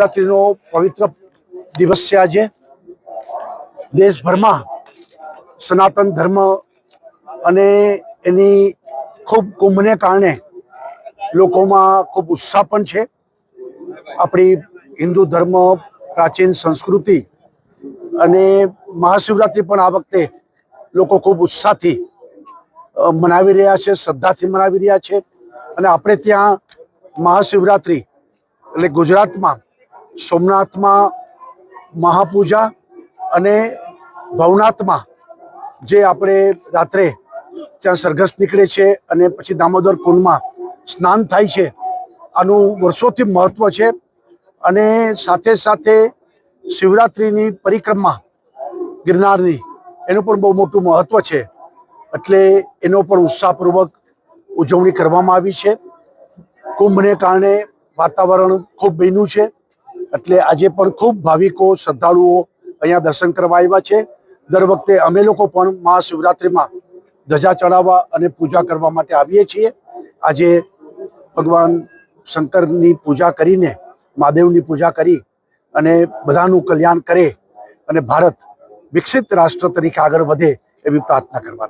શિવરાત્રિનો પવિત્ર દિવસ છે આજે. દેશભરમાં સનાતન ધર્મ અને એની ખૂબ કુંભને કારણે લોકોમાં ખૂબ ઉત્સાહ પણ છે. આપણી હિન્દુ ધર્મ, પ્રાચીન સંસ્કૃતિ અને મહાશિવરાત્રિ પણ આ વખતે લોકો ખૂબ ઉત્સાહથી મનાવી રહ્યા છે, શ્રદ્ધાથી મનાવી રહ્યા છે. અને આપણે ત્યાં મહાશિવરાત્રિ એટલે ગુજરાતમાં સોમનાથમાં મહાપૂજા અને ભવનાથમાં જે આપણે રાત્રે ત્યાં સરઘસ નીકળે છે અને પછી દામોદર કુંડમાં સ્નાન થાય છે, આનું વર્ષોથી મહત્વ છે અને સાથે સાથે શિવરાત્રિની પરિક્રમા ગિરનારની, એનું પણ બહુ મોટું મહત્વ છે. એટલે એનો પણ ઉત્સાહપૂર્વક ઉજવણી કરવામાં આવી છે. કુંભને કારણે વાતાવરણ ખૂબ બન્યું છે. એટલે આજે પણ ખૂબ ભાવિકો, શ્રદ્ધાળુઓ અહીંયા દર્શન કરવા આવ્યા છે. દર વખતે અમે લોકો પણ મહાશિવરાત્રિમાં ધજા ચડાવવા અને પૂજા કરવા માટે આવીએ છીએ. આજે ભગવાન શંકરની પૂજા કરીને, મહાદેવની પૂજા કરી અને બધાનું કલ્યાણ કરે અને ભારત વિકસિત રાષ્ટ્ર તરીકે આગળ વધે એવી પ્રાર્થના કરવાના